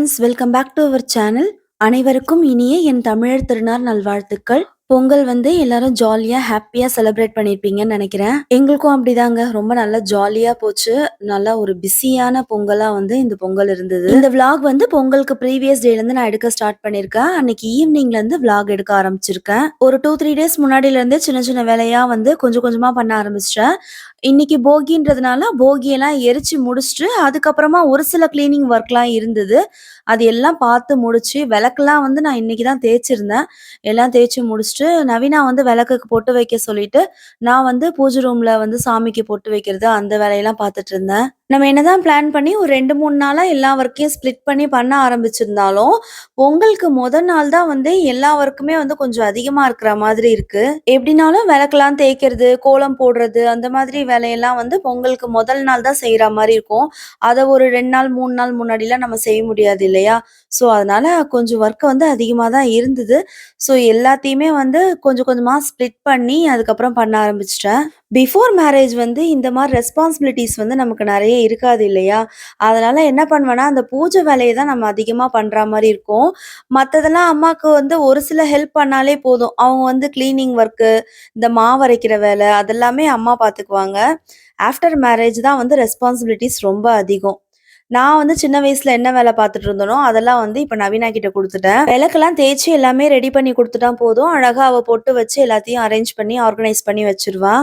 Friends welcome back to our channel அனைவருக்கும் இனிய என் தமிழர் திருநாள் நல்வாழ்த்துக்கள். பொங்கல் வந்து எல்லாரும் ஜாலியா ஹாப்பியா செலிப்ரேட் பண்ணிருப்பீங்கன்னு நினைக்கிறேன். எங்களுக்கும் அப்படிதாங்க. ரொம்ப நல்லா ஜாலியா போச்சு. நல்லா ஒரு பிஸியான பொங்கலா வந்து இந்த பொங்கல் இருந்தது. இந்த விளாக் வந்து பொங்கலுக்கு ப்ரீவியஸ் டேல இருந்து நான் எடுக்க ஸ்டார்ட் பண்ணிருக்கேன். அன்னைக்கு ஈவினிங்ல இருந்து எடுக்க ஆரம்பிச்சிருக்கேன். ஒரு டூ த்ரீ டேஸ் முன்னாடியிலேருந்து சின்ன சின்ன வேலையா வந்து கொஞ்சம் கொஞ்சமா பண்ண ஆரம்பிச்சிட்டேன். இன்னைக்கு போகின்றதுனால போகியெல்லாம் எரிச்சு முடிச்சுட்டு அதுக்கப்புறமா ஒரு சில கிளீனிங் ஒர்க்லாம் இருந்தது. அது எல்லாம் பார்த்து முடிச்சு விளக்கெல்லாம் வந்து நான் இன்னைக்கு தான் தேய்ச்சிருந்தேன். எல்லாம் தேய்ச்சி முடிச்சுட்டு நவீனா வந்து விளக்குக்கு பொட்டு வைக்க சொல்லிட்டு நான் வந்து பூஜை ரூம்ல வந்து சாமிக்கு பொட்டு வைக்கிறது அந்த வேலையெல்லாம் பார்த்துட்டு இருந்தேன். நம்ம என்னதான் பிளான் பண்ணி ஒரு ரெண்டு மூணு நாளாக எல்லா ஒர்க்கையும் ஸ்ப்ளிட் பண்ணி பண்ண ஆரம்பிச்சிருந்தாலும் பொங்கலுக்கு முத நாள் தான் வந்து எல்லா ஒர்க்குமே வந்து கொஞ்சம் அதிகமாக இருக்கிற மாதிரி இருக்கு. எப்படினாலும் விளக்கெல்லாம் தேய்க்கிறது கோலம் போடுறது அந்த மாதிரி வேலையெல்லாம் வந்து பொங்கலுக்கு முதல் நாள் தான் செய்கிற மாதிரி இருக்கும். அதை ஒரு ரெண்டு நாள் மூணு நாள் முன்னாடிலாம் நம்ம செய்ய முடியாது இல்லையா? ஸோ அதனால கொஞ்சம் ஒர்க் வந்து அதிகமாக தான் இருந்தது. ஸோ எல்லாத்தையுமே வந்து கொஞ்சம் கொஞ்சமாக ஸ்ப்ளிட் பண்ணி அதுக்கப்புறம் பண்ண ஆரம்பிச்சிட்டேன். பிஃபோர் மேரேஜ் வந்து இந்த மாதிரி ரெஸ்பான்சிபிலிட்டிஸ் வந்து நமக்கு நிறைய இருக்காது இல்லையா? அதனால என்ன பண்ணுவேன்னா அந்த பூஜை வேலையை தான் நம்ம அதிகமாக பண்ணுற மாதிரி இருக்கும். மற்றதெல்லாம் அம்மாவுக்கு வந்து ஒரு சில ஹெல்ப் பண்ணாலே போதும். அவங்க வந்து கிளீனிங் ஒர்க்கு இந்த மாவரைக்கிற வேலை அதெல்லாமே அம்மா பார்த்துக்குவாங்க ஆஃப்டர் மேரேஜ் தான் வந்து ரெஸ்பான்சிபிலிட்டிஸ் ரொம்ப அதிகம். நான் வந்து சின்ன வயசுல என்ன வேலை பார்த்துட்டு இருந்தனோ அதெல்லாம் வந்து இப்போ நவீனா கிட்ட கொடுத்துட்டேன். விளக்கெல்லாம் தேய்ச்சி எல்லாமே ரெடி பண்ணி கொடுத்துட்டா போதும். அழகா அவ பொட்டு வச்சு எல்லாத்தையும் அரேஞ்ச் பண்ணி ஆர்கனைஸ் பண்ணி வச்சிருவா.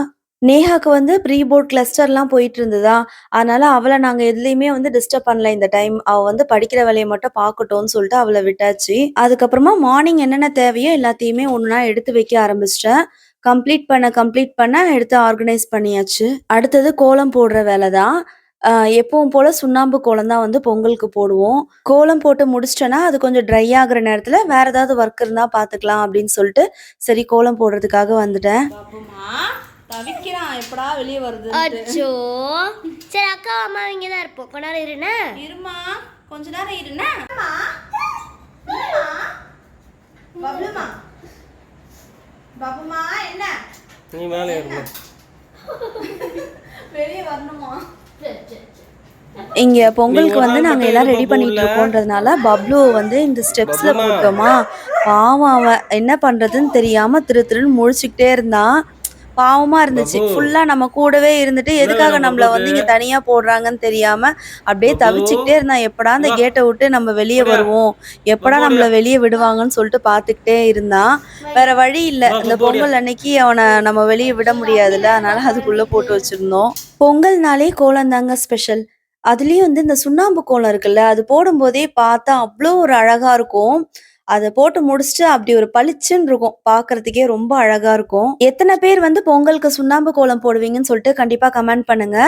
நேஹாக்கு வந்து ப்ரீ போர்ட் கிளஸ்டர்லாம் போயிட்டு இருந்ததா அதனால அவளை நாங்கள் எதுலேயுமே வந்து டிஸ்டர்ப் பண்ணல இந்த டைம் அவள் வந்து படிக்கிற வேலையை மட்டும் பார்க்கட்டும்னு சொல்லிட்டு அவளை விட்டாச்சு. அதுக்கப்புறமா மார்னிங் என்னென்ன தேவையோ எல்லாத்தையுமே ஒன்றா எடுத்து வைக்க ஆரம்பிச்சிட்டேன். கம்ப்ளீட் பண்ண கம்ப்ளீட் பண்ண எடுத்து ஆர்கனைஸ் பண்ணியாச்சு. அடுத்தது கோலம் போடுற வேலை தான். எப்பவும் போல சுண்ணாம்பு கோலம் தான் வந்து பொங்கலுக்கு போடுவோம். கோலம் போட்டு முடிச்சிட்டோன்னா அது கொஞ்சம் ட்ரை ஆகுற நேரத்தில் வேற ஏதாவது ஒர்க் இருந்தால் பார்த்துக்கலாம் அப்படின்னு சொல்லிட்டு சரி கோலம் போடுறதுக்காக வந்துட்டேன். தவிக்கிறான். எப்படா வெளியே வருது அச்சோ. சரி அக்கா அம்மா இங்கே தான் இருப்போம். கொஞ்ச நேரம் இருண்ணே? இருமா. கொஞ்ச நேரம் இருண்ணா? பப்ளுமா பாப்புமா என்ன? நீ மேலே ஏறணும் வெளியே வரணுமா? இங்க பொங்கலுக்கு வந்து ஒரு நாங்க நாள் எல்லாம் ரெடி பண்ணிட்டு. இருக்கோன்றதுனால பப்ளு வந்து இந்த ஸ்டெப்ஸ்ல. போட்டோமா? பாவம் அவன். என்ன பண்றதுன்னு தெரியாம திரு திருன்னு முழிச்சுக்கிட்டே இருந்தான். பாவமா இருந்துச்சு. ஃபுல்லா நம்ம கூடவே இருந்துட்டு எதுக்காக நம்மள வந்து இங்க தனியா போடுறாங்கன்னு தெரியாம அப்படியே. தவிச்சுக்கிட்டே இருந்தான் எப்படா அந்த. கேட்டை விட்டு நம்ம வெளியே. வருவோம் எப்படா நம்மள வெளியே விடுவாங்கன்னு சொல்லிட்டு பாத்துக்கிட்டே இருந்தான் வேற வழி இல்ல இந்த. பொங்கல் அன்னைக்கு அவனை நம்ம வெளியே விட முடியாதுல்ல அதனால அதுக்குள்ள போட்டு வச்சிருந்தோம் பொங்கல்னாலே கோலம் தாங்க ஸ்பெஷல் அதுலயும் வந்து இந்த சுண்ணாம்பு கோலம் இருக்குல்ல அது போடும்போதே பார்த்தா அவ்வளோ ஒரு அழகா இருக்கும் அதை போட்டு முடிச்சுட்டு அப்படி ஒரு பளிச்சுன்னு இருக்கும். பாக்குறதுக்கே ரொம்ப அழகா இருக்கும். எத்தனை பேர் வந்து பொங்கலுக்கு சுண்ணாம்பு கோலம் போடுவீங்கன்னு சொல்லிட்டு கண்டிப்பா கமெண்ட் பண்ணுங்க.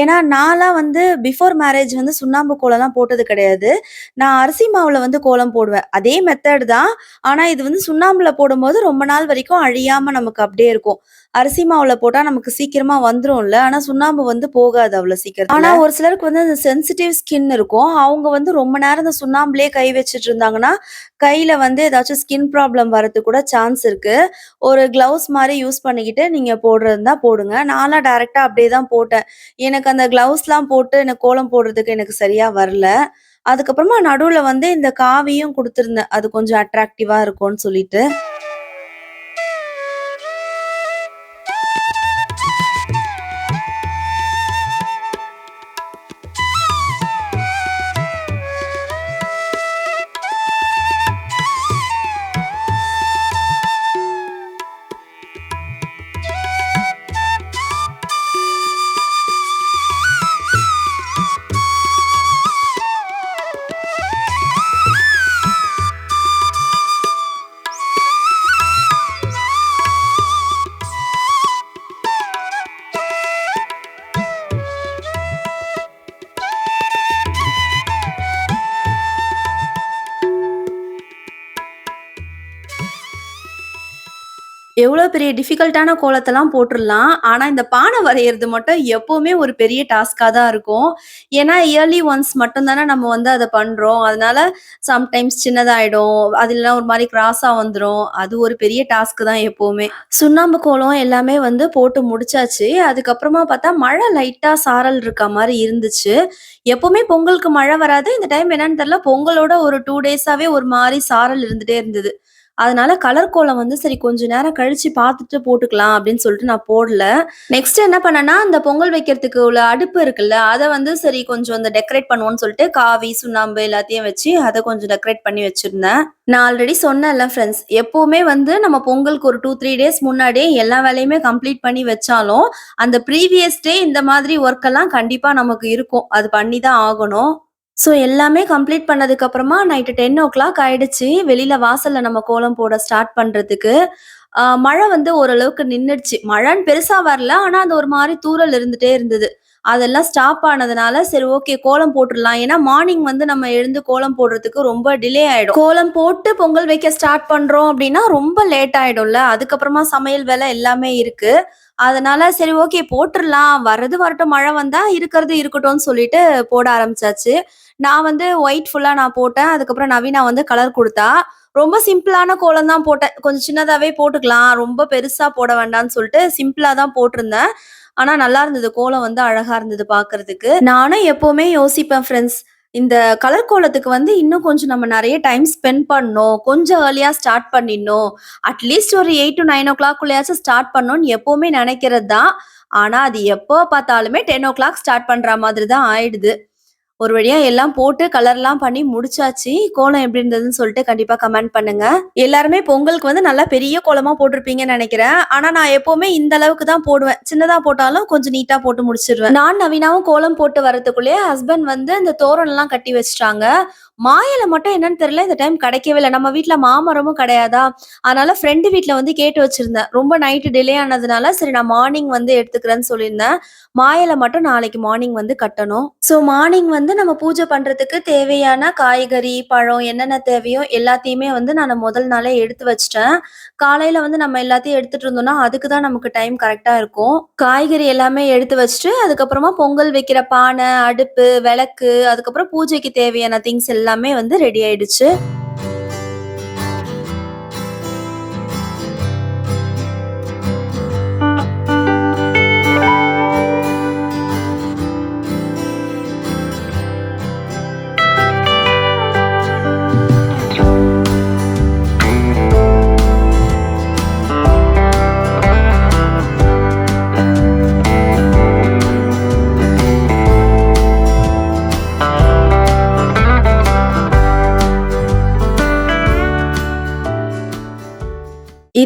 ஏன்னா நான்லாம் வந்து பிஃபோர் மேரேஜ் வந்து சுண்ணாம்பு கோலம்லாம் போட்டது கிடையாது. நான் அரிசி மாவுல வந்து கோலம் போடுவேன். அதே மெத்தட் தான். ஆனா இது வந்து சுண்ணாம்புல போடும்போது ரொம்ப நாள் வரைக்கும் அழியாம நமக்கு அப்படியே இருக்கும். அரிசி மாவுல போட்டா நமக்கு சீக்கிரமா வந்துரும்ல. ஆனா சுண்ணாம்பு வந்து போகாது அவ்வளவு சீக்கிரம் ஆனா ஒரு சிலருக்கு வந்து அந்த சென்சிட்டிவ் ஸ்கின் இருக்கும். அவங்க வந்து ரொம்ப நேரம் இந்த சுண்ணாம்புலயே கை வச்சிட்டு இருந்தாங்கன்னா கையில வந்து ஏதாச்சும் ஸ்கின் ப்ராப்ளம் வரதுக்கு கூட சான்ஸ் இருக்கு. ஒரு கிளவுஸ் மாதிரி யூஸ் பண்ணிக்கிட்டு நீங்க போடுறது தான் போடுங்க. நான்லாம் டைரக்டா அப்படியே தான் போட்டேன். எனக்கு அந்த கிளவுஸ்லாம் போட்டு எனக்கு கோலம் போடுறதுக்கு எனக்கு சரியா வரல. அதுக்கப்புறமா நடுவுல வந்து இந்த காவியும் கொடுத்துருந்தேன். அது கொஞ்சம் அட்ராக்டிவா இருக்கும்னு சொல்லிட்டு. எவ்வளோ பெரிய டிஃபிகல்ட்டான கோலத்தெல்லாம் போட்டுடலாம் ஆனால் இந்த பானை வரைகிறது மட்டும் எப்போவுமே ஒரு பெரிய டாஸ்க்காக தான் இருக்கும். ஏன்னா, இயர்லி ஒன்ஸ் மட்டும்தானே நம்ம வந்து அதை பண்ணுறோம் அதனால சம்டைம்ஸ் சின்னதாயிடும். அது ஒரு மாதிரி கிராஸாக வந்துடும் அது ஒரு பெரிய டாஸ்க்கு தான் எப்போவுமே சுண்ணாம்பு கோலம் எல்லாமே வந்து போட்டு முடிச்சாச்சு. அதுக்கப்புறமா பார்த்தா மழை லைட்டாக சாரல் இருக்க மாதிரி இருந்துச்சு. எப்போவுமே பொங்கலுக்கு மழை வராது. இந்த டைம் என்னன்னு தெரியல, பொங்கலோட ஒரு டூ டேஸாகவே ஒரு மாதிரி சாரல் இருந்துகிட்டே இருந்தது. அதனால கலர் கோலம் வந்து சரி கொஞ்ச நேரம் கழிச்சு பார்த்துட்டு போட்டுக்கலாம் அப்படின்னு சொல்லிட்டு நான் போடல. நெக்ஸ்ட் என்ன பண்ணேன்னா, அந்த பொங்கல் வைக்கிறதுக்கு உள்ள அடுப்பு இருக்குல்ல, அதை வந்து சரி கொஞ்சம் அந்த டெக்கரேட் பண்ணுவோம்னு சொல்லிட்டு காவி, சுண்ணாம்பு எல்லாத்தையும் வச்சு அதை கொஞ்சம் டெக்கரேட் பண்ணி வச்சிருந்தேன். நான் ஆல்ரெடி சொன்னேன்ல ஃப்ரெண்ட்ஸ், எப்பவுமே வந்து நம்ம பொங்கலுக்கு ஒரு 2, 3 டேஸ் முன்னாடியே எல்லா வேலையுமே கம்ப்ளீட் பண்ணி வச்சாலும், அந்த ப்ரீவியஸ் டே இந்த மாதிரி ஒர்க் எல்லாம் கண்டிப்பா நமக்கு இருக்கும். அது பண்ணி தான் ஆகணும். ஸோ எல்லாமே கம்ப்ளீட் பண்ணதுக்கு அப்புறமா நைட்டு 10:00 ஆயிடுச்சு. வெளியில வாசல்ல நம்ம கோலம் போட ஸ்டார்ட் பண்றதுக்கு. மழை வந்து ஓரளவுக்கு நின்றுடுச்சு மழைன்னு பெருசா வரல. ஆனா, அந்த ஒரு மாதிரி தூறல் இருந்துட்டே இருந்தது. அதெல்லாம் ஸ்டாப் ஆனதுனால, சரி ஓகே கோலம் போட்டுடலாம் ஏன்னா, மார்னிங் வந்து நம்ம எழுந்து கோலம் போடுறதுக்கு ரொம்ப டிலே ஆயிடும். கோலம் போட்டு பொங்கல் வைக்க ஸ்டார்ட் பண்றோம் அப்படின்னா, ரொம்ப லேட் ஆயிடும்ல. அதுக்கப்புறமா சமையல் வேலை எல்லாமே இருக்கு. அதனால சரி ஓகே போட்டுடலாம் வர்றது வரட்டும் மழை வந்தா, இருக்கிறது இருக்கட்டும்னு சொல்லிட்டு போட ஆரம்பிச்சாச்சு. நான் வந்து ஒயிட் ஃபுல்லா நான் போட்டேன். அதுக்கப்புறம் நவீனா வந்து கலர் கொடுத்தா ரொம்ப சிம்பிளான கோலம் தான் போட்டேன். கொஞ்சம் சின்னதாவே போட்டுக்கலாம். ரொம்ப பெருசா போட வேண்டாம்னு சொல்லிட்டு சிம்பிளா தான் போட்டிருந்தேன். ஆனா நல்லா இருந்தது. கோலம் வந்து அழகா இருந்தது பார்க்கறதுக்கு. நானும் எப்பவுமே யோசிப்பேன் ஃப்ரெண்ட்ஸ். இந்த கலர் கோலத்துக்கு வந்து இன்னும் கொஞ்சம் நம்ம நிறைய டைம் ஸ்பெண்ட் பண்ணணும். கொஞ்சம் ஏர்லியா ஸ்டார்ட் பண்ணிடணும். அட்லீஸ்ட் ஒரு 8-9:00க்குள்ளயாச்சும் ஸ்டார்ட் பண்ணணும்னு எப்பவுமே நினைக்கிறது தான். ஆனா, அது எப்போ பார்த்தாலுமே 10:00 ஸ்டார்ட் பண்ற மாதிரி தான் ஆயிடுது. ஒரு வழியா எல்லாம் போட்டு கலர்லாம் பண்ணி முடிச்சாச்சு. கோலம் எப்படி இருந்ததுன்னு சொல்லிட்டு கண்டிப்பா கமெண்ட் பண்ணுங்க. எல்லாருமே பொங்கலுக்கு வந்து நல்லா பெரிய கோலமா போட்டிருப்பீங்கன்னு நினைக்கிறேன் ஆனா, நான் எப்பவுமே இந்த அளவுக்கு தான் போடுவேன். சின்னதா போட்டாலும் கொஞ்சம் நீட்டா போட்டு முடிச்சிருவேன் நான் நவீனாவும் கோலம் போட்டு வரதுக்குள்ளேயே ஹஸ்பண்ட் வந்து இந்த தோரணம்லாம் கட்டி வச்சிட்டாங்க மாயில மட்டும் என்னன்னு தெரியல, இந்த டைம் கிடைக்கவே இல்லை நம்ம வீட்டில் மாமரமும் கிடையாதா, அதனால ஃப்ரெண்டு வீட்டில் வந்து கேட்டு வச்சிருந்தேன். ரொம்ப நைட்டு டிலே ஆனதுனால, சரி நான் மார்னிங் வந்து எடுத்துக்கிறேன்னு சொல்லியிருந்தேன். மாயில மட்டும் நாளைக்கு மார்னிங் வந்து கட்டணும். ஸோ மார்னிங் வந்து நம்ம பூஜை பண்றதுக்கு தேவையான காய்கறி, பழம் என்னென்ன தேவையோ எல்லாத்தையுமே வந்து நான் முதல் நாளே எடுத்து வச்சிட்டேன் காலையில வந்து நம்ம எல்லாத்தையும் எடுத்துட்டு இருந்தோம்னா, அதுக்கு தான் நமக்கு டைம் கரெக்டாக இருக்கும். காய்கறி எல்லாமே எடுத்து வச்சுட்டு, அதுக்கப்புறமா பொங்கல் வைக்கிற பானை, அடுப்பு, விளக்கு, அதுக்கப்புறம் பூஜைக்கு தேவையான திங்ஸ் எல்லாம் வந்து ரெடி ஆயிடுச்சு.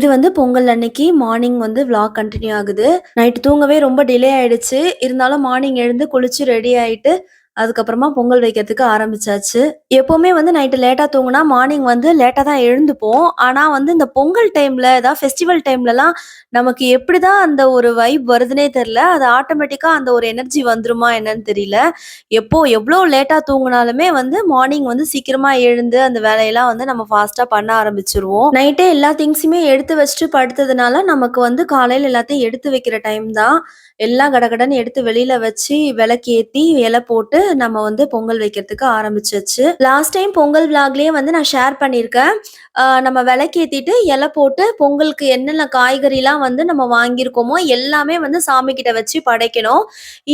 இது வந்து பொங்கல் அன்னைக்கு மார்னிங் வந்து விளாக் கண்டினியூ ஆகுது. நைட் தூங்கவே ரொம்ப டிலே ஆயிடுச்சு. இருந்தாலும் மார்னிங் எழுந்து குளிச்சு ரெடி ஆயிட்டு, அதுக்கப்புறமா பொங்கல் வைக்கிறதுக்கு ஆரம்பிச்சாச்சு. எப்பவுமே வந்து நைட்டு லேட்டாக தூங்குனா, மார்னிங் வந்து லேட்டாக தான் எழுந்துப்போம். ஆனால் வந்து இந்த பொங்கல் டைம்ல, ஏதாவது ஃபெஸ்டிவல் டைம்லலாம் நமக்கு எப்படி தான் அந்த ஒரு வைப் வருதுன்னே தெரியல. அது ஆட்டோமேட்டிக்காக அந்த ஒரு எனர்ஜி வந்துருமா என்னன்னு தெரியல. எப்போ எவ்வளோ லேட்டாக தூங்குனாலுமே வந்து மார்னிங் வந்து சீக்கிரமாக எழுந்து அந்த வேலையெல்லாம் வந்து நம்ம ஃபாஸ்ட்டாக பண்ண ஆரம்பிச்சிருவோம் நைட்டே எல்லா திங்ஸுமே எடுத்து வச்சுட்டு படுத்ததுனால, நமக்கு வந்து காலையில் எல்லாத்தையும் எடுத்து வைக்கிற டைம் தான். எல்லாம் கடகடன்னு எடுத்து வெளியில் வச்சு, விளக்கேற்றி இலை போட்டு நம்ம வந்து பொங்கல் வைக்கிறதுக்கு ஆரம்பிச்சாச்சு. லாஸ்ட் டைம் பொங்கல் விளாக்லயே வந்து நான் ஷேர் பண்ணியிருக்கேன். நம்ம விளக்கேற்றிட்டு இலை போட்டு பொங்கலுக்கு என்னென்ன காய்கறிலாம் வந்து நம்ம வாங்கியிருக்கோமோ, எல்லாமே வந்து சாமிகிட்ட வச்சு படைக்கணும்.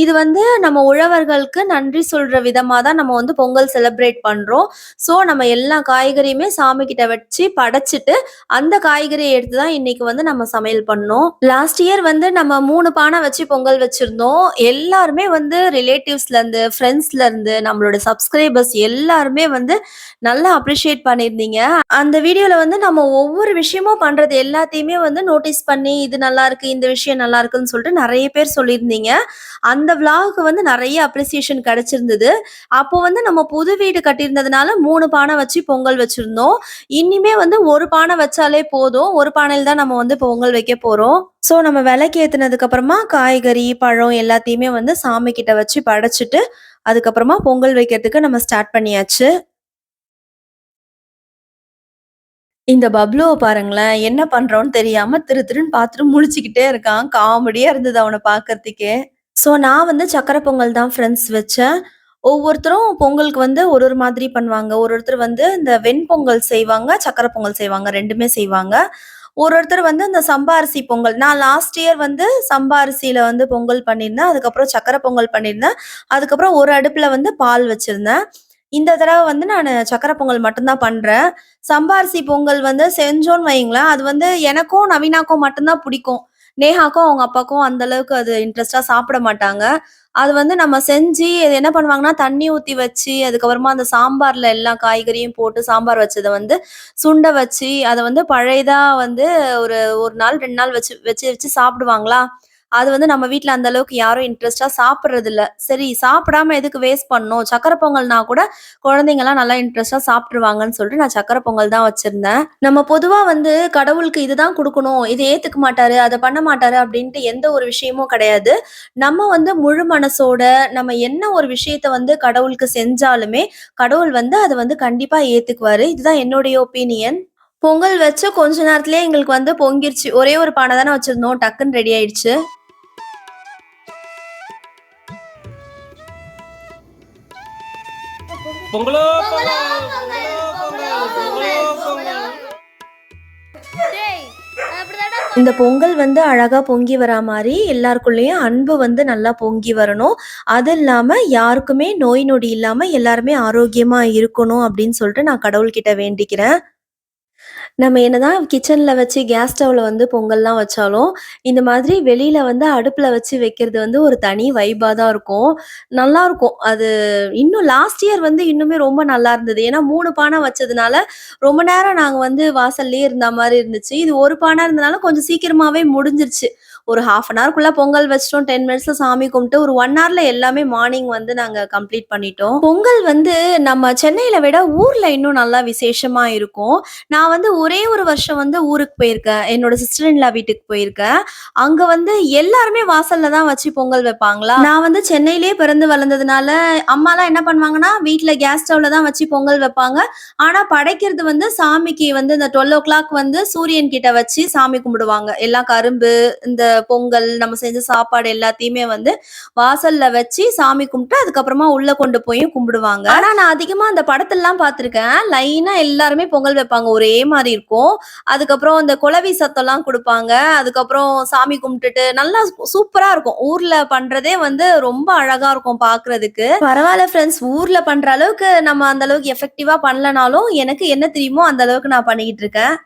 இது வந்து நம்ம உழவர்களுக்கு நன்றி சொல்கிற விதமாக தான் நம்ம வந்து பொங்கல் செலிப்ரேட் பண்ணுறோம் ஸோ நம்ம எல்லா காய்கறியுமே சாமிகிட்ட வச்சு படைச்சிட்டு அந்த காய்கறியை எடுத்து தான் இன்னைக்கு வந்து நம்ம சமையல் பண்ணோம். லாஸ்ட் இயர் வந்து நம்ம மூணு பானை வச்சு பொங்கல் வச்சுருந்தோம் எல்லாருமே வந்து ரிலேட்டிவ்ஸ்லேருந்து, ஃப்ரெண்ட்ஸ்லேருந்து, நம்மளோட சப்ஸ்கிரைபர்ஸ் எல்லாருமே வந்து நல்லா அப்ரிஷியேட் பண்ணியிருந்தீங்க. அந்த வீடியோவில் வந்து நம்ம ஒவ்வொரு விஷயமும் பண்ணுறது எல்லாத்தையுமே வந்து நோட்டீஸ் பண்ணி, இது நல்லாயிருக்கு, இந்த விஷயம் நல்லா இருக்குதுன்னு சொல்லிட்டு நிறைய பேர் சொல்லியிருந்தீங்க. அந்த விளாகுக்கு வந்து நிறைய அப்ரிசியேஷன் கிடைச்சிருந்தது. அப்போ வந்து நம்ம புது வீடு கட்டியிருந்ததுனால மூணு பானை வச்சு பொங்கல் வச்சுருந்தோம் இனிமே வந்து ஒரு பானை வச்சாலே போதும். ஒரு பானையில் தான் நம்ம வந்து பொங்கல் வைக்க போகிறோம் ஸோ நம்ம விளக்கேத்துனதுக்கு அப்புறமா காய்கறி, பழம் எல்லாத்தையுமே வந்து சாமிகிட்ட வச்சு படைச்சிட்டு அதுக்கப்புறமா பொங்கல் வைக்கிறதுக்கு நம்ம ஸ்டார்ட் பண்ணியாச்சு. இந்த பப்ளுவ பாருங்களேன். என்ன பண்றோன்னு தெரியாம திரு திருன்னு பார்த்துட்டு முழிச்சுக்கிட்டே இருக்கான். காமெடியா இருந்தது அவன பார்க்கறதுக்கே. ஸோ நான் வந்து சக்கரை பொங்கல் தான் ஃப்ரெண்ட்ஸ் வச்சேன். ஒவ்வொருத்தரும் பொங்கலுக்கு வந்து ஒரு ஒரு மாதிரி பண்ணுவாங்க. ஒரு ஒருத்தர் வந்து இந்த வெண்பொங்கல் செய்வாங்க, சக்கரை பொங்கல் செய்வாங்க. 2மே செய்வாங்க. ஒரு ஒருத்தர் வந்து இந்த சம்பா அரிசி பொங்கல் நான் லாஸ்ட் இயர் வந்து சம்பா அரிசியில வந்து பொங்கல் பண்ணியிருந்தேன். அதுக்கப்புறம் சக்கரை பொங்கல் பண்ணியிருந்தேன். அதுக்கப்புறம் ஒரு அடுப்புல வந்து பால் வச்சிருந்தேன். இந்த தடவை வந்து நான் சக்கரை பொங்கல் மட்டும்தான் பண்றேன். சம்பாரிசி பொங்கல் வந்து செஞ்சோன்னு வையுங்களேன், அது வந்து எனக்கும், நவீனாக்கும் மட்டும்தான் பிடிக்கும். நேஹாக்கும், அவங்க அப்பாக்கும் அந்த அளவுக்கு அது இன்ட்ரெஸ்டா சாப்பிட மாட்டாங்க. அது வந்து நம்ம செஞ்சு அது என்ன பண்ணுவாங்கன்னா, தண்ணி ஊத்தி வச்சு, அதுக்கப்புறமா அந்த சாம்பார்ல எல்லா காய்கறியும் போட்டு சாம்பார் வச்சதை வந்து சுண்டை வச்சு, அதை வந்து பழையதா வந்து ஒரு ஒரு நாள், ரெண்டு நாள் வச்சு வச்சு வச்சு சாப்பிடுவாங்களா, அது வந்து நம்ம வீட்டில் அந்த அளவுக்கு யாரும் இன்ட்ரெஸ்டாக சாப்பிட்றது இல்லை சரி சாப்பிடாம எதுக்கு வேஸ்ட் பண்ணணும்? சக்கரை பொங்கல்னா கூட குழந்தைங்கலாம் நல்லா இன்ட்ரெஸ்டாக சாப்பிட்ருவாங்கன்னு சொல்லிட்டு நான் சக்கரை பொங்கல் தான் வச்சிருந்தேன். நம்ம பொதுவாக வந்து கடவுளுக்கு இதுதான் கொடுக்கணும் இது ஏற்றுக்க மாட்டாரு, அதை பண்ண மாட்டாரு அப்படின்ட்டு எந்த ஒரு விஷயமும் கிடையாது. நம்ம வந்து முழு மனசோட நம்ம என்ன ஒரு விஷயத்த வந்து கடவுளுக்கு செஞ்சாலுமே, கடவுள் வந்து அதை வந்து கண்டிப்பாக ஏற்றுக்குவாரு இதுதான் என்னுடைய ஒப்பீனியன். பொங்கல் வச்சு கொஞ்ச நேரத்துலயே எங்களுக்கு வந்து பொங்கிருச்சு. ஒரே ஒரு பானை தானே வச்சிருந்தோம். டக்குன்னு ரெடி ஆயிடுச்சு. பொங்கலோ பொங்கல் பொங்கலோ பொங்கல் பொங்கல் டேய் அப்படிதாடா இந்த பொங்கல் வந்து அழகா பொங்கி வரா மாரி, எல்லாருக்குள்ளயும் அன்பு வந்து நல்லா பொங்கி வரணும். அது இல்லாம யாருக்குமே நோய் நொடி இல்லாம எல்லாருமே ஆரோக்கியமா இருக்கணும் அப்படின்னு சொல்லிட்டு நான் கடவுள்கிட்ட வேண்டிக்கிறேன். நம்ம என்னதான் கிச்சன்ல வச்சு கேஸ் ஸ்டவ்ல வந்து பொங்கல்லாம் வச்சாலும், இந்த மாதிரி வெளியில வந்து அடுப்புல வச்சு வைக்கிறது வந்து ஒரு தனி வைபா தான் இருக்கும். நல்லா இருக்கும் அது இன்னும் லாஸ்ட் இயர் வந்து இன்னுமே ரொம்ப நல்லா இருந்தது. ஏன்னா மூணு பானை வச்சதுனால, ரொம்ப நேரம் நாங்க வந்து வாசல்லயே இருந்த மாதிரி இருந்துச்சு. இது ஒரு பானை இருந்தனால கொஞ்சம் சீக்கிரமாவே முடிஞ்சிருச்சு. ஒரு 1/2 அன் ஹவர்க்குள்ள பொங்கல் வச்சுட்டோம். 10 மினிட்ஸ்ல சாமி கும்பிட்டு ஒரு ஒன் ஹவர்ல எல்லாமே மார்னிங் வந்து நாங்க கம்ப்ளீட் பண்ணிட்டோம். பொங்கல் வந்து நம்ம சென்னையில விட ஊர்ல இன்னும் நல்லா விசேஷமா இருக்கும். நான் வந்து ஒரே ஒரு வருஷம் வந்து ஊருக்கு போயிருக்கேன். என்னோட சிஸ்டர் இன்லா வீட்டுக்கு போயிருக்கேன். அங்க வந்து எல்லாருமே வாசல்ல தான் வச்சு பொங்கல் வைப்பாங்களா. நான் வந்து சென்னையிலேயே பிறந்து வளர்ந்ததுனால, அம்மாலாம் என்ன பண்ணுவாங்கன்னா, வீட்டுல கேஸ் ஸ்டவ்ல தான் வச்சு பொங்கல் வைப்பாங்க. ஆனா படைக்கிறது வந்து சாமிக்கு வந்து இந்த 12:00 வந்து சூரியன் கிட்ட வச்சு சாமி கும்பிடுவாங்க. எல்லாம் கரும்பு, இந்த பொங்கல், நம்ம செஞ்ச சாப்பாடு எல்லாத்தையுமே வந்து வாசல்ல வச்சு சாமி கும்பிட்டு, அதுக்கப்புறமா உள்ள கொண்டு போய் கும்பிடுவாங்க. ஆனா நான் அதிகமா அந்த படத்தெல்லாம் பார்த்துருக்கேன். லைனா எல்லாருமே பொங்கல் வைப்பாங்க. ஒரே மாதிரி இருக்கும். அதுக்கப்புறம் அந்த குளவி சத்தம்லாம் கொடுப்பாங்க அதுக்கப்புறம் சாமி கும்பிட்டுட்டு நல்லா சூப்பரா இருக்கும். ஊர்ல பண்றதே வந்து ரொம்ப அழகா இருக்கும் பார்க்கறதுக்கு. பரவாயில்ல ஃப்ரெண்ட்ஸ் ஊர்ல பண்ற அளவுக்கு நம்ம அந்த அளவுக்கு எஃபெக்டிவா பண்ணலனாலும், எனக்கு என்ன தெரியுமோ அந்த அளவுக்கு நான் பண்ணிக்கிட்டு இருக்கேன்.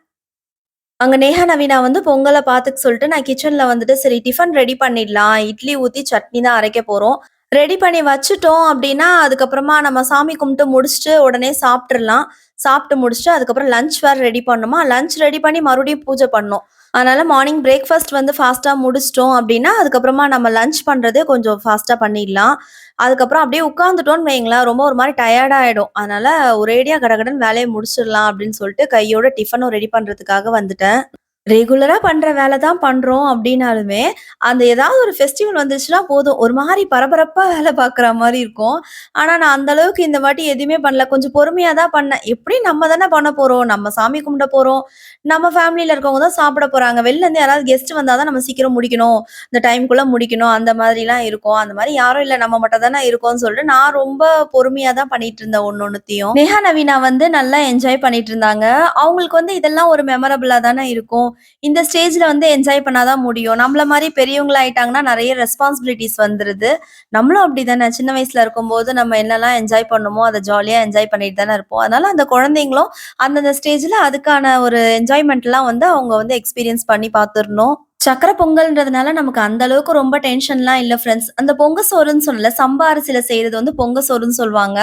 அங்கே நேஹா, நவீனா வந்து பொங்கலை பார்த்துக்க சொல்லிட்டு நான் கிச்சனில் வந்துட்டு சரி டிஃபன் ரெடி பண்ணிடலாம். இட்லி ஊற்றி சட்னி தான் அரைக்க போகிறோம் ரெடி பண்ணி வச்சுட்டோம் அப்படின்னா, அதுக்கப்புறமா நம்ம சாமி கும்பிட்டு முடிச்சுட்டு உடனே சாப்பிட்றலாம் சாப்பிட்டு முடிச்சுட்டு அதுக்கப்புறம் லஞ்ச் வேறு ரெடி பண்ணணுமா, லஞ்ச் ரெடி பண்ணி மறுபடியும் பூஜை பண்ணோம் அதனால் மார்னிங் பிரேக்ஃபாஸ்ட் வந்து ஃபாஸ்ட்டாக முடிச்சிட்டோம் அப்படின்னா, அதுக்கப்புறமா நம்ம லஞ்ச் பண்ணுறதே கொஞ்சம் ஃபாஸ்ட்டாக பண்ணிடலாம். அதுக்கப்புறம் அப்படியே உட்காந்துட்டோம்னு வைங்களேன் ரொம்ப ஒரு மாதிரி டயர்டாகிடும் அதனால் அதனால ஒரேடியா கடகடன்னு வேலையை முடிச்சிடலாம் அப்படின்னு சொல்லிட்டு கையோட டிஃபனும் ரெடி பண்ணுறதுக்காக வந்துட்டேன். ரெகுலரா பண்ற வேலை தான் பண்றோம் அப்படின்னாலுமே, அந்த ஏதாவது ஒரு ஃபெஸ்டிவல் வந்துச்சுன்னா போதும். ஒரு மாதிரி பரபரப்பா வேலை பார்க்குற மாதிரி இருக்கும். ஆனா நான் அந்த அளவுக்கு இந்த வாட்டி எதுவுமே பண்ணல. கொஞ்சம் பொறுமையா தான் பண்ணேன். எப்படி நம்ம தானே பண்ண போறோம். நம்ம சாமி கும்பிட போறோம். நம்ம ஃபேமிலியில இருக்கவங்க தான் சாப்பிட போறாங்க. வெளில இருந்து யாராவது கெஸ்ட் வந்தாதான் நம்ம சீக்கிரம் முடிக்கணும். இந்த டைம்குள்ள முடிக்கணும். அந்த மாதிரிலாம் இருக்கும். அந்த மாதிரி யாரும் இல்ல. நம்ம மட்டும் தானே இருக்கோம்னு சொல்லிட்டு நான் ரொம்ப பொறுமையா தான் பண்ணிட்டு இருந்தேன் ஒன்னு ஒன்னுத்தையும் நேஹா, நவீனா வந்து நல்லா என்ஜாய் பண்ணிட்டு இருந்தாங்க. அவங்களுக்கு வந்து இதெல்லாம் ஒரு மெமரபிளா தானே இருக்கும். இந்த ஸ்டேஜ்ல வந்து என்ஜாய் பண்ணாதான் முடியும். நம்மள மாதிரி பெரியவங்களா ஆயிட்டாங்கன்னா நிறைய ரெஸ்பான்சிபிலிட்டிஸ் வந்துருது. நம்மளும் அப்படிதானே சின்ன வயசுல இருக்கும்போது நம்ம என்னெல்லாம் என்ஜாய் பண்ணுமோ அத ஜாலியா என்ஜாய் பண்ணிட்டு தானே இருப்போம். அதனால அந்த குழந்தைங்களும் அந்தந்த ஸ்டேஜ்ல அதுக்கான ஒரு என்ஜாய்மெண்ட்லாம் வந்து அவங்க வந்து எக்ஸ்பீரியன்ஸ் பண்ணி பார்த்துடணும் சக்கரை பொங்கல்ன்றதுனால நமக்கு அந்த அளவுக்கு ரொம்ப டென்ஷன்லாம் இல்ல ஃப்ரெண்ட்ஸ். அந்த பொங்க சோறுன்னு சொல்லல சம்பா அரிசியில செய்றது வந்து பொங்க சோறுன்னு சொல்லுவாங்க.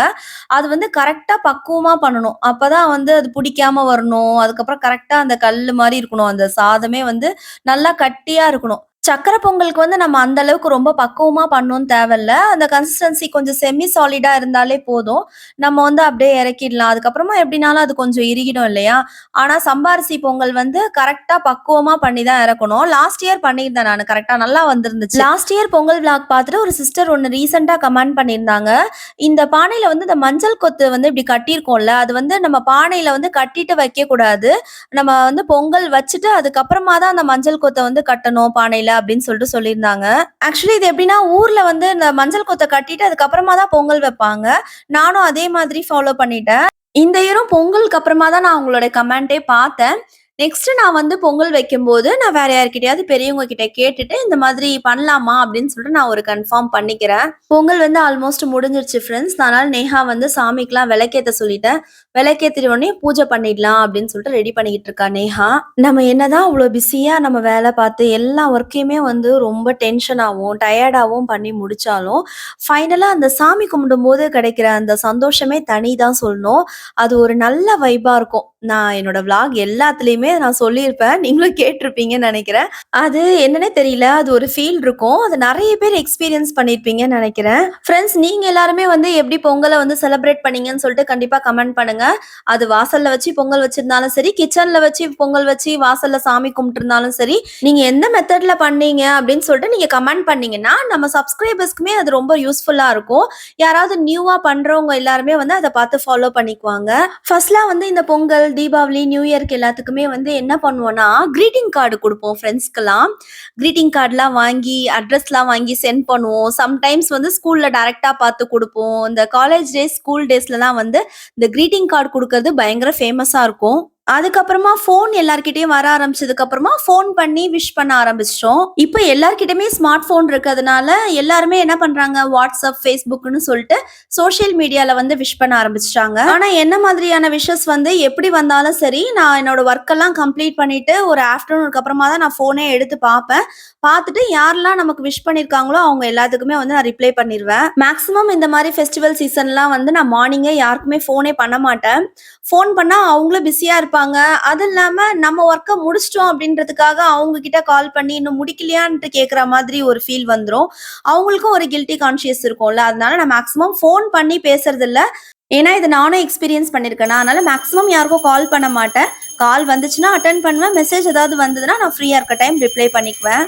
அது வந்து கரெக்டா பக்குவமா பண்ணணும். அப்பதான் வந்து அது பிடிக்காம வரணும். அதுக்கப்புறம் கரெக்டா அந்த கல் மாதிரி இருக்கணும். அந்த சாதமே வந்து நல்லா கட்டியா இருக்கணும். சக்கரை பொங்கலுக்கு வந்து நம்ம அந்த அளவுக்கு ரொம்ப பக்குவமா பண்ணணும்னு தேவையில்ல. அந்த கன்சிஸ்டன்சி கொஞ்சம் செமி சாலிடா இருந்தாலே போதும். நம்ம வந்து அப்படியே இறக்கிடலாம். அதுக்கப்புறமா எப்படினாலும் அது கொஞ்சம் இறுகிடும் இல்லையா? ஆனா சம்பாரிசி பொங்கல் வந்து கரெக்டா பக்குவமா பண்ணி தான் இறக்கணும். லாஸ்ட் இயர் பண்ணியிருந்தேன் நான் கரெக்டா நல்லா வந்திருந்துச்சு. லாஸ்ட் இயர் பொங்கல் விளாக் பார்த்துட்டு ஒரு சிஸ்டர் ஒன்று ரீசெண்டா கமெண்ட் பண்ணியிருந்தாங்க. இந்த பானையில வந்து இந்த மஞ்சள் கொத்து வந்து இப்படி கட்டியிருக்கோம்ல, அது வந்து நம்ம பானையில வந்து கட்டிட்டு வைக்கக்கூடாது. நம்ம வந்து பொங்கல் வச்சுட்டு அதுக்கப்புறமா தான் அந்த மஞ்சள் கொத்தை வந்து கட்டணும் பானையில அப்படின்னு சொல்லிட்டு சொல்லியிருந்தாங்க. ஆக்சுவலி இது எப்படின்னா, ஊர்ல வந்து இந்த மஞ்சள் கொத்த கட்டிட்டு அதுக்கப்புறமா தான் பொங்கல் வைப்பாங்க. நானும் அதே மாதிரி ஃபாலோ பண்ணிட்டேன். இந்த இயரும் பொங்கலுக்கு அப்புறமா தான் நான் உங்களோட கமெண்ட்டே பார்த்தேன். நெக்ஸ்ட் நான் வந்து பொங்கல் வைக்கும்போது, நான் வேற யார்கிட்டயாவது பெரியவங்க கிட்ட கேட்டுட்டு, இந்த மாதிரி பண்ணலாமா அப்படின்னு சொல்லிட்டு நான் ஒரு கன்ஃபார்ம் பண்ணிக்கிறேன். பொங்கல் வந்து ஆல்மோஸ்ட் முடிஞ்சிருச்சு ஃப்ரெண்ட்ஸ். அதனால நேஹா வந்து சாமிக்கெல்லாம் விளக்கேற்ற சொல்லிட்டேன். விளக்கேற்றிட்டு உடனே பூஜை பண்ணிடலாம் அப்படின்னு சொல்லிட்டு ரெடி பண்ணிக்கிட்டு இருக்கா நேஹா. நம்ம என்னதான் அவ்வளோ பிஸியா நம்ம வேலை பார்த்து எல்லா ஒர்க்கையுமே வந்து ரொம்ப டென்ஷனாகவும் டயர்டாகவும் பண்ணி முடிச்சாலும், ஃபைனலாக அந்த சாமி கும்பிடும்போது கிடைக்கிற அந்த சந்தோஷமே தனி தான் சொல்லணும். அது ஒரு நல்ல வைபாக இருக்கும். நான் என்னோட விளாக் எல்லாத்துலேயுமே நான் சொல்லியிருப்பேன். நீங்களும் கேட்டிருப்பீங்கன்னு நினைக்கிறேன் அது என்னன்னே தெரியல. அது ஒரு ஃபீல் இருக்கும். அது நிறைய பேர் எக்ஸ்பீரியன்ஸ் பண்ணியிருப்பீங்கன்னு நினைக்கிறேன் ஃப்ரெண்ட்ஸ் நீங்க எல்லாருமே வந்து எப்படி பொங்கலை வந்து செலிப்ரேட் பண்ணீங்கன்னு சொல்லிட்டு கண்டிப்பா கமெண்ட் பண்ணுங்க. அது வாசல்ல வச்சு பொங்கல் வச்சிருந்தாலும் சரி, கிச்சன்ல வச்சு பொங்கல் வச்சு வாசல்ல சாமி கும்பிட்டுருந்தாலும் சரி, நீங்க எந்த மெத்தட்ல பண்ணீங்க அப்படின்னு சொல்லிட்டு நீங்க கமெண்ட் பண்ணீங்கன்னா, நம்ம சப்ஸ்கிரைபர்ஸ்க்குமே அது ரொம்ப யூஸ்ஃபுல்லா இருக்கும். யாராவது நியூவா பண்றவங்க எல்லாருமே வந்து அதை பார்த்து ஃபாலோ பண்ணிக்குவாங்க. ஃபர்ஸ்ட்லாம் வந்து இந்த பொங்கல், தீபாவளி, நியூ இயர்க்கு எல்லாத்துக்குமே வந்து வந்து என்ன பண்ணுவோம்னா, கிரீட்டிங் கார்டு கொடுப்போம் ஃப்ரெண்ட்ஸ்க்குலாம். கிரீட்டிங் கார்டுலாம் வாங்கி, அட்ரஸ்லாம் வாங்கி சென்ட் பண்ணுவோம். சம்டைம்ஸ் வந்து ஸ்கூலில் டேரெக்டாக பார்த்து கொடுப்போம் இந்த காலேஜ் டேஸ், ஸ்கூல் டேஸ்லலாம் வந்து இந்த கிரீட்டிங் கார்டு கொடுக்கறது பயங்கர ஃபேமஸாக இருக்கும். அதுக்கப்புறமா ஃபோன் எல்லார்கிட்டயும் வர ஆரம்பிச்சதுக்கு அப்புறமா ஃபோன் பண்ணி விஷ் பண்ண ஆரம்பிச்சிட்டோம் இப்ப எல்லார்கிட்டயுமே ஸ்மார்ட் ஃபோன் இருக்கிறதுனால எல்லாருமே என்ன பண்றாங்க, வாட்ஸ்அப் ஃபேஸ்புக்னு சொல்லிட்டு சோசியல் மீடியால வந்து விஷ் பண்ண ஆரம்பிச்சிட்டாங்க ஆனா என்ன மாதிரியான விஷஸ் வந்து எப்படி வந்தாலும் சரி, நான் என்னோட ஒர்க் எல்லாம் கம்ப்ளீட் பண்ணிட்டு ஒரு ஆஃப்டர்நூனுக்கு அப்புறமா தான் நான் ஃபோனே எடுத்து பார்ப்பேன். பார்த்துட்டு யாரெல்லாம் நமக்கு விஷ் பண்ணியிருக்காங்களோ அவங்க எல்லாத்துக்குமே வந்து நான் ரிப்ளை பண்ணிடுவேன் மேக்ஸிமம் இந்த மாதிரி ஃபெஸ்டிவல் சீசன்லாம் வந்து நான் மார்னிங்கே யாருக்குமே ஃபோனே பண்ண மாட்டேன். ஃபோன் பண்ணா அவங்களும் பிஸியா இருப்பாங்க. அது இல்லாம நம்ம ஒர்க்கை முடிச்சிட்டோம் அப்படின்றதுக்காக அவங்க கிட்ட கால் பண்ணி இன்னும் முடிக்கலையான்ட்டு கேட்குற மாதிரி ஒரு ஃபீல் வந்துடும் அவங்களுக்கும் ஒரு கில்ட்டி கான்ஷியஸ் இருக்கும்ல. அதனால நான் மேக்ஸிமம் ஃபோன் பண்ணி பேசுறதில்ல. ஏன்னா இது நானும் எக்ஸ்பீரியன்ஸ் பண்ணியிருக்கேன் அதனால மேக்ஸிமம் யாருக்கும் கால் பண்ண மாட்டேன். கால் வந்துச்சுன்னா அட்டன் பண்ணுவேன். மெசேஜ் ஏதாவது வந்ததுன்னா நான் ஃப்ரீயா இருக்க டைம் ரிப்ளை பண்ணிக்குவேன்.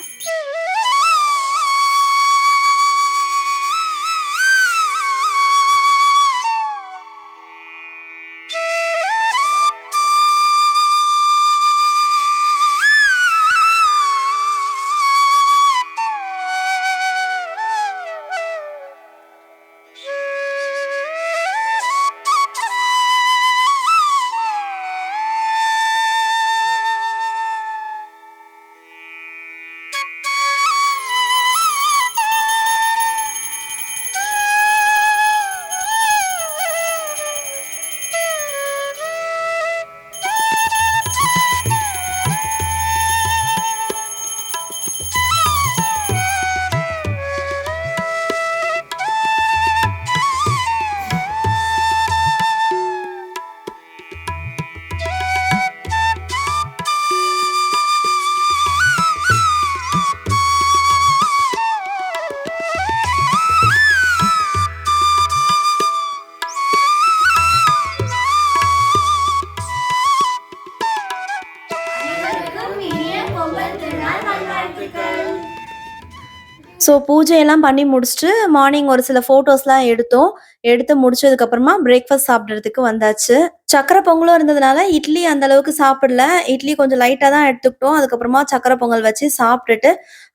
ஸோ பூஜையெல்லாம் பண்ணி முடிச்சுட்டு மார்னிங் ஒரு சில ஃபோட்டோஸ்லாம் எடுத்தோம். எடுத்து முடிச்சதுக்கப்புறமா பிரேக்ஃபாஸ்ட் சாப்பிட்றதுக்கு வந்தாச்சு. சக்கரை பொங்கலும் இருந்ததுனால இட்லி அந்த அளவுக்கு சாப்பிடல. இட்லி கொஞ்சம் லைட்டா தான் எடுத்துக்கிட்டோம். அதுக்கப்புறமா சக்கரை பொங்கல் வச்சு சாப்பிட்டுட்டு,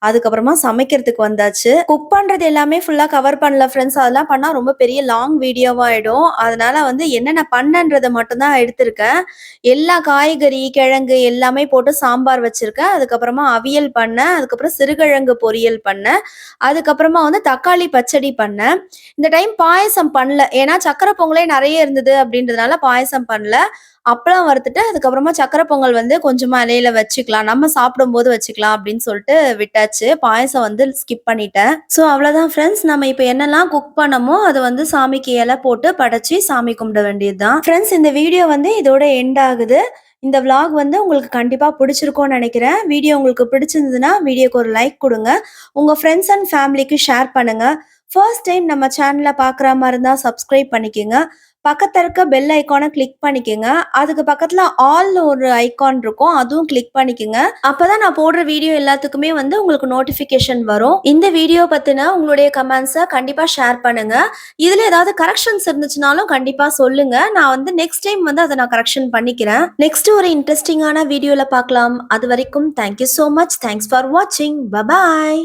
அதுக்கப்புறமா சமைக்கிறதுக்கு வந்தாச்சு. குக் பண்றது எல்லாமே ஃபுல்லா கவர் பண்ணல ஃப்ரெண்ட்ஸ். அதெல்லாம் பண்ணா ரொம்ப பெரிய லாங் வீடியோவாயிடும் அதனால வந்து என்னென்ன பண்ணன்றதை மட்டும்தான் எடுத்திருக்கேன். எல்லா காய்கறி, கிழங்கு எல்லாமே போட்டு சாம்பார் வச்சிருக்கேன். அதுக்கப்புறமா அவியல் பண்ணேன். அதுக்கப்புறம் சிறுகிழங்கு பொரியல் பண்ணேன். அதுக்கப்புறமா வந்து தக்காளி பச்சடி பண்ணேன். இந்த டைம் பாயசம் பண்ணல. ஏன்னா சக்கரை பொங்கலே நிறைய இருந்தது அப்படின்றதுனால பாயசம் பண்ணல. அப்பளம் வறுத்துட்டு, அதுக்கப்புறமா சக்கரை பொங்கல் வந்து கொஞ்சமா இலையில வச்சுக்கலாம். நம்ம சாப்பிடும்போது வச்சுக்கலாம் அப்படின்னு சொல்லிட்டு விட்டாச்சு. பாயாசம் வந்து ஸ்கிப் பண்ணிட்டேன். ஸோ அவ்வளோதான் ஃப்ரெண்ட்ஸ். நம்ம இப்போ என்னெல்லாம் குக் பண்ணமோ அதை வந்து சாமிக்கு இலை போட்டு படைச்சி சாமி கும்பிட வேண்டியது தான். ஃப்ரெண்ட்ஸ் இந்த வீடியோ வந்து இதோட எண்ட் ஆகுது. இந்த vlog வந்து உங்களுக்கு கண்டிப்பாக பிடிச்சிருக்கும்னு நினைக்கிறேன். வீடியோ உங்களுக்கு பிடிச்சிருந்ததுன்னா, வீடியோக்கு ஒரு லைக் கொடுங்க உங்கள் ஃப்ரெண்ட்ஸ் அண்ட் ஃபேமிலிக்கு ஷேர் பண்ணுங்கள் ஃபர்ஸ்ட் டைம் நம்ம சேனலில் பார்க்குற மாதிரி இருந்தால் சப்ஸ்கிரைப் பண்ணிக்கங்க. பக்கத்துல இருக்க பெல் ஐக்கானை கிளிக் பண்ணிக்கோங்க அதுக்கு பக்கத்துல ஆல்னு ஒரு ஐக்கான் இருக்கும். அதுவும் கிளிக் பண்ணிக்கங்க. அப்பதான் நான் போடுற வீடியோ எல்லாத்துக்குமே வந்து உங்களுக்கு நோட்டிஃபிகேஷன் வரும். இந்த வீடியோ பத்தின உங்களுடைய கமெண்ட்ஸை கண்டிப்பா ஷேர் பண்ணுங்க. இதுல ஏதாவது கரெக்ஷன்ஸ் இருந்துச்சுனாலும் கண்டிப்பா சொல்லுங்க. நான் வந்து நெக்ஸ்ட் டைம் வந்து அதை நான் கரெக்ஷன் பண்ணிக்கிறேன். நெக்ஸ்ட் ஒரு இன்ட்ரெஸ்டிங்கான வீடியோல பார்க்கலாம். அதுவரைக்கும் thank you so much. Thanks for வாட்சிங். Bye bye.